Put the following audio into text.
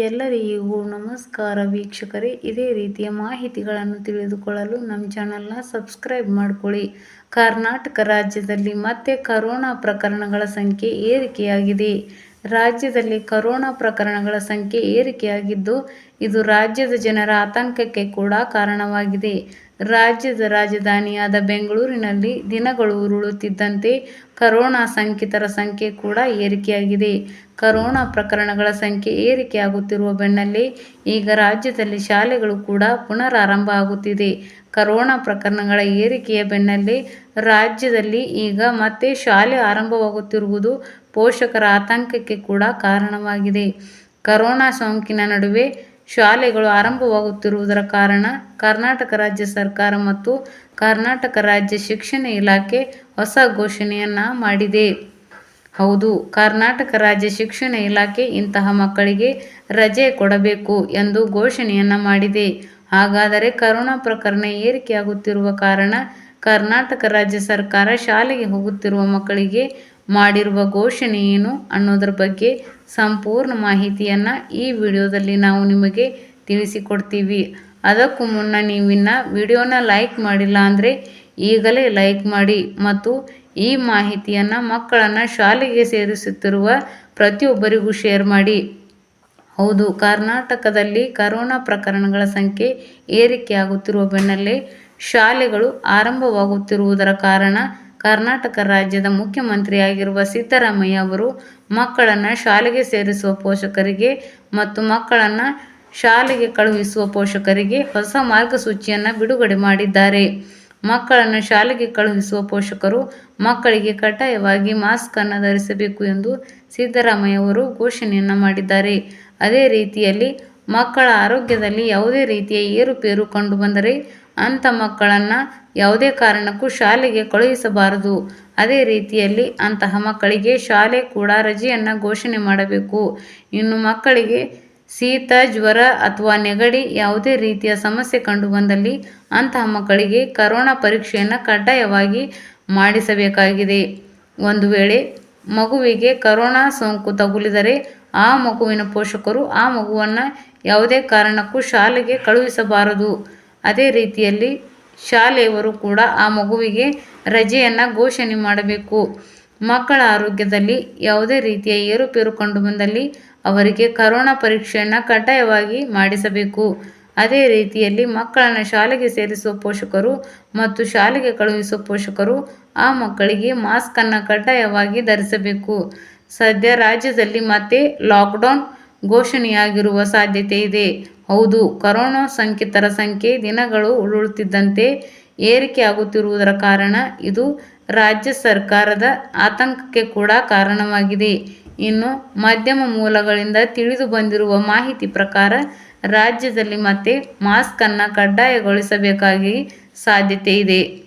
ಎಲ್ಲರಿಗೂ ನಮಸ್ಕಾರ ವೀಕ್ಷಕರೇ. ಇದೇ ರೀತಿಯ ಮಾಹಿತಿಗಳನ್ನು ತಿಳಿದುಕೊಳ್ಳಲು ನಮ್ಮ ಚಾನಲ್ನ ಸಬ್ಸ್ಕ್ರೈಬ್ ಮಾಡಿಕೊಳ್ಳಿ. ಕರ್ನಾಟಕ ರಾಜ್ಯದಲ್ಲಿ ಮತ್ತೆ ಕರೋನಾ ಪ್ರಕರಣಗಳ ಸಂಖ್ಯೆ ಏರಿಕೆಯಾಗಿದೆ. ರಾಜ್ಯದಲ್ಲಿ ಕರೋನಾ ಪ್ರಕರಣಗಳ ಸಂಖ್ಯೆ ಏರಿಕೆಯಾಗಿದ್ದು, ಇದು ರಾಜ್ಯದ ಜನರ ಆತಂಕಕ್ಕೆ ಕೂಡ ಕಾರಣವಾಗಿದೆ. ರಾಜ್ಯದ ರಾಜಧಾನಿಯಾದ ಬೆಂಗಳೂರಿನಲ್ಲಿ ದಿನಗಳು ಉರುಳುತ್ತಿದ್ದಂತೆ ಕರೋನಾ ಸಂಕಿತರ ಸಂಖ್ಯೆ ಕೂಡ ಏರಿಕೆಯಾಗಿದೆ. ಕರೋನಾ ಪ್ರಕರಣಗಳ ಸಂಖ್ಯೆ ಏರಿಕೆಯಾಗುತ್ತಿರುವ ಬೆನ್ನಲ್ಲೇ ಈಗ ರಾಜ್ಯದಲ್ಲಿ ಶಾಲೆಗಳು ಕೂಡ ಪುನರಾರಂಭ ಆಗುತ್ತಿದೆ. ಕರೋನಾ ಪ್ರಕರಣಗಳ ಏರಿಕೆಯ ಬೆನ್ನಲ್ಲೇ ರಾಜ್ಯದಲ್ಲಿ ಈಗ ಮತ್ತೆ ಶಾಲೆ ಆರಂಭವಾಗುತ್ತಿರುವುದು ಪೋಷಕರ ಆತಂಕಕ್ಕೆ ಕೂಡ ಕಾರಣವಾಗಿದೆ. ಕರೋನಾ ಸೋಂಕಿನ ನಡುವೆ ಶಾಲೆಗಳು ಆರಂಭವಾಗುತ್ತಿರುವುದರ ಕಾರಣ ಕರ್ನಾಟಕ ರಾಜ್ಯ ಸರ್ಕಾರ ಮತ್ತು ಕರ್ನಾಟಕ ರಾಜ್ಯ ಶಿಕ್ಷಣ ಇಲಾಖೆ ಹೊಸ ಘೋಷಣೆಯನ್ನ ಮಾಡಿದೆ. ಹೌದು, ಕರ್ನಾಟಕ ರಾಜ್ಯ ಶಿಕ್ಷಣ ಇಲಾಖೆ ಇಂತಹ ಮಕ್ಕಳಿಗೆ ರಜೆ ಕೊಡಬೇಕು ಎಂದು ಘೋಷಣೆಯನ್ನ ಮಾಡಿದೆ. ಹಾಗಾದರೆ ಕರೋನಾ ಪ್ರಕರಣ ಏರಿಕೆಯಾಗುತ್ತಿರುವ ಕಾರಣ ಕರ್ನಾಟಕ ರಾಜ್ಯ ಸರ್ಕಾರ ಶಾಲೆಗೆ ಹೋಗುತ್ತಿರುವ ಮಕ್ಕಳಿಗೆ ಮಾಡಿರುವ ಘೋಷಣೆ ಏನು ಅನ್ನೋದ್ರ ಬಗ್ಗೆ ಸಂಪೂರ್ಣ ಮಾಹಿತಿಯನ್ನು ಈ ವಿಡಿಯೋದಲ್ಲಿ ನಾವು ನಿಮಗೆ ತಿಳಿಸಿಕೊಡ್ತೀವಿ. ಅದಕ್ಕೂ ಮುನ್ನ ನೀವಿನ್ನ ವಿಡಿಯೋನ ಲೈಕ್ ಮಾಡಿಲ್ಲ ಅಂದರೆ ಈಗಲೇ ಲೈಕ್ ಮಾಡಿ ಮತ್ತು ಈ ಮಾಹಿತಿಯನ್ನು ಮಕ್ಕಳನ್ನು ಶಾಲೆಗೆ ಸೇರಿಸುತ್ತಿರುವ ಪ್ರತಿಯೊಬ್ಬರಿಗೂ ಶೇರ್ ಮಾಡಿ. ಹೌದು, ಕರ್ನಾಟಕದಲ್ಲಿ ಕರೋನಾ ಪ್ರಕರಣಗಳ ಸಂಖ್ಯೆ ಏರಿಕೆಯಾಗುತ್ತಿರುವ ಬೆನ್ನಲ್ಲೇ ಶಾಲೆಗಳು ಆರಂಭವಾಗುತ್ತಿರುವುದರ ಕಾರಣ ಕರ್ನಾಟಕ ರಾಜ್ಯದ ಮುಖ್ಯಮಂತ್ರಿಯಾಗಿರುವ ಸಿದ್ದರಾಮಯ್ಯ ಅವರು ಮಕ್ಕಳನ್ನು ಶಾಲೆಗೆ ಸೇರಿಸುವ ಪೋಷಕರಿಗೆ ಮತ್ತು ಮಕ್ಕಳನ್ನು ಶಾಲೆಗೆ ಕಳುಹಿಸುವ ಪೋಷಕರಿಗೆ ಹೊಸ ಮಾರ್ಗಸೂಚಿಯನ್ನು ಬಿಡುಗಡೆ ಮಾಡಿದ್ದಾರೆ. ಮಕ್ಕಳನ್ನು ಶಾಲೆಗೆ ಕಳುಹಿಸುವ ಪೋಷಕರು ಮಕ್ಕಳಿಗೆ ಕಡ್ಡಾಯವಾಗಿ ಮಾಸ್ಕ್ ಅನ್ನು ಧರಿಸಬೇಕು ಎಂದು ಸಿದ್ದರಾಮಯ್ಯ ಅವರು ಘೋಷಣೆಯನ್ನು ಮಾಡಿದ್ದಾರೆ. ಅದೇ ರೀತಿಯಲ್ಲಿ ಮಕ್ಕಳ ಆರೋಗ್ಯದಲ್ಲಿ ಯಾವುದೇ ರೀತಿಯ ಏರುಪೇರು ಕಂಡುಬಂದರೆ ಅಂಥ ಮಕ್ಕಳನ್ನು ಯಾವುದೇ ಕಾರಣಕ್ಕೂ ಶಾಲೆಗೆ ಕಳುಹಿಸಬಾರದು. ಅದೇ ರೀತಿಯಲ್ಲಿ ಅಂತಹ ಮಕ್ಕಳಿಗೆ ಶಾಲೆ ಕೂಡ ರಜೆಯನ್ನು ಘೋಷಣೆ ಮಾಡಬೇಕು. ಇನ್ನು ಮಕ್ಕಳಿಗೆ ಶೀತ, ಜ್ವರ ಅಥವಾ ನೆಗಡಿ ಯಾವುದೇ ರೀತಿಯ ಸಮಸ್ಯೆ ಕಂಡು ಬಂದಲ್ಲಿ ಅಂತಹ ಮಕ್ಕಳಿಗೆ ಕರೋನಾ ಪರೀಕ್ಷೆಯನ್ನು ಕಡ್ಡಾಯವಾಗಿ ಮಾಡಿಸಬೇಕಾಗಿದೆ. ಒಂದು ವೇಳೆ ಮಗುವಿಗೆ ಕರೋನಾ ಸೋಂಕು ತಗುಲಿದರೆ ಆ ಮಗುವಿನ ಪೋಷಕರು ಆ ಮಗುವನ್ನು ಯಾವುದೇ ಕಾರಣಕ್ಕೂ ಶಾಲೆಗೆ ಕಳುಹಿಸಬಾರದು. ಅದೇ ರೀತಿಯಲ್ಲಿ ಶಾಲೆಯವರು ಕೂಡ ಆ ಮಗುವಿಗೆ ರಜೆಯನ್ನು ಘೋಷಣೆ ಮಾಡಬೇಕು. ಮಕ್ಕಳ ಆರೋಗ್ಯದಲ್ಲಿ ಯಾವುದೇ ರೀತಿಯ ಏರುಪೇರು ಕಂಡು ಬಂದಲ್ಲಿ ಅವರಿಗೆ ಕರೋನಾ ಪರೀಕ್ಷೆಯನ್ನು ಕಡ್ಡಾಯವಾಗಿ ಮಾಡಿಸಬೇಕು. ಅದೇ ರೀತಿಯಲ್ಲಿ ಮಕ್ಕಳನ್ನು ಶಾಲೆಗೆ ಸೇರಿಸುವ ಪೋಷಕರು ಮತ್ತು ಶಾಲೆಗೆ ಕಳುಹಿಸುವ ಪೋಷಕರು ಆ ಮಕ್ಕಳಿಗೆ ಮಾಸ್ಕನ್ನು ಕಡ್ಡಾಯವಾಗಿ ಧರಿಸಬೇಕು. ಸದ್ಯ ರಾಜ್ಯದಲ್ಲಿ ಮತ್ತೆ ಲಾಕ್ಡೌನ್ ಘೋಷಣೆಯಾಗಿರುವ ಸಾಧ್ಯತೆ ಇದೆ. ಹೌದು, ಕರೋನಾ ಸೋಂಕಿತರ ಸಂಖ್ಯೆ ದಿನಗಳು ಉರುಳುತ್ತಿದ್ದಂತೆ ಏರಿಕೆಯಾಗುತ್ತಿರುವುದರ ಕಾರಣ ಇದು ರಾಜ್ಯ ಸರ್ಕಾರದ ಆತಂಕಕ್ಕೆ ಕೂಡ ಕಾರಣವಾಗಿದೆ. ಇನ್ನು ಮಾಧ್ಯಮ ಮೂಲಗಳಿಂದ ತಿಳಿದು ಬಂದಿರುವ ಮಾಹಿತಿ ಪ್ರಕಾರ ರಾಜ್ಯದಲ್ಲಿ ಮತ್ತೆ ಮಾಸ್ಕನ್ನು ಕಡ್ಡಾಯಗೊಳಿಸಬೇಕಾಗಿ ಸಾಧ್ಯತೆ ಇದೆ.